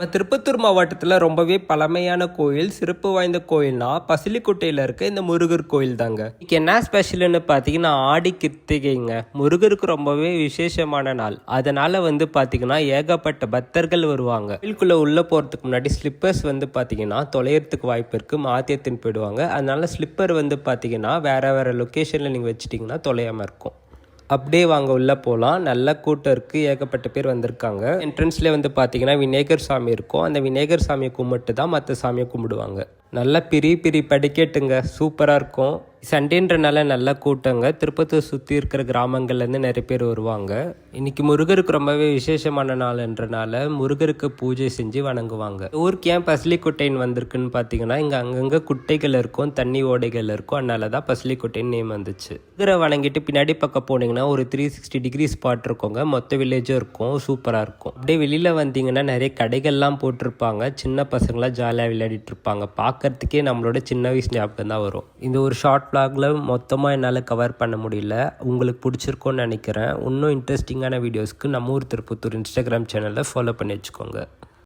நம்ம திருப்பத்தூர் மாவட்டத்தில் ரொம்பவே பழமையான கோயில் சிறப்பு வாய்ந்த கோயில்னா பசிலிக்கோட்டையில் இருக்க இந்த முருகர் கோயில் தாங்க இன்னைக்கு என்ன ஸ்பெஷல்னு பார்த்தீங்கன்னா ஆடி கிருத்திகைங்க. முருகருக்கு ரொம்பவே விசேஷமான நாள். அதனால வந்து பார்த்தீங்கன்னா ஏகப்பட்ட பக்தர்கள் வருவாங்க. கோயிலுக்குள்ளே உள்ளே போகிறதுக்கு முன்னாடி ஸ்லிப்பர்ஸ் வந்து பார்த்தீங்கன்னா தொலையறதுக்கு வாய்ப்பு இருக்குது மாற்றி எடுத்துன்னு போயிடுவாங்க. அதனால ஸ்லிப்பர் வந்து பார்த்தீங்கன்னா வேற வேற லொக்கேஷனில் நீங்கள் வச்சிட்டிங்கன்னா தொலையாமல் இருக்கும். அப்படியே வாங்க உள்ளே போகலாம் நல்ல கூட்டம் இருக்குது ஏகப்பட்ட பேர் வந்திருக்காங்க. என்ட்ரன்ஸ்லேயே வந்து பார்த்தீங்கன்னா விநாயகர் சாமி இருக்கும். அந்த விநாயகர் சாமியை கும்பிட்டு தான் மற்ற சாமியை கும்பிடுவாங்க. நல்லா பெரிய பிரி படிக்கட்டுங்க. சூப்பராக இருக்கும். சண்டேன்றனால நல்ல கூட்டங்க. திருப்பத்தூர் சுற்றி இருக்கிற கிராமங்கள்லேருந்து நிறைய பேர் வருவாங்க. இன்னைக்கு முருகருக்கு ரொம்பவே விசேஷமான நாள்ன்றனால முருகருக்கு பூஜை செஞ்சு வணங்குவாங்க. ஊருக்கு ஏன் பசலிக்குட்டைன்னு வந்திருக்குன்னு பார்த்தீங்கன்னா இங்கே அங்கங்கே குட்டைகள் இருக்கும் தண்ணி ஓடைகள் இருக்கும். அதனால தான் பசலிக்குட்டைன்னு நேம் வந்துச்சு. முருகரை வணங்கிட்டு பின்னாடி பக்கம் போனீங்கன்னா ஒரு த்ரீ சிக்ஸ்டி டிகிரி ஸ்பாட் இருக்குங்க. மொத்த வில்லேஜும் இருக்கும். சூப்பராக இருக்கும். அப்படியே வெளியில் வந்தீங்கன்னா நிறைய கடைகள்லாம் போட்டிருப்பாங்க. சின்ன பசங்களாம் ஜாலியாக விளையாடிட்டு இருப்பாங்க. பார்க்க பார்க்கறதுக்கே நம்மளோட சின்ன வயசு ஞாபகம் தான் வரும். இந்த ஒரு ஷார்ட் பிளாகில் மொத்தமாக என்னால் கவர் பண்ண முடியல. உங்களுக்கு பிடிச்சிருக்கோன்னு நினைக்கிறேன். இன்னும் இன்ட்ரெஸ்டிங்கான வீடியோஸ்க்கு நம்ம ஊர் திருப்பத்தூர் இன்ஸ்டாகிராம் சேனலை ஃபாலோ பண்ணி வச்சுக்கோங்க.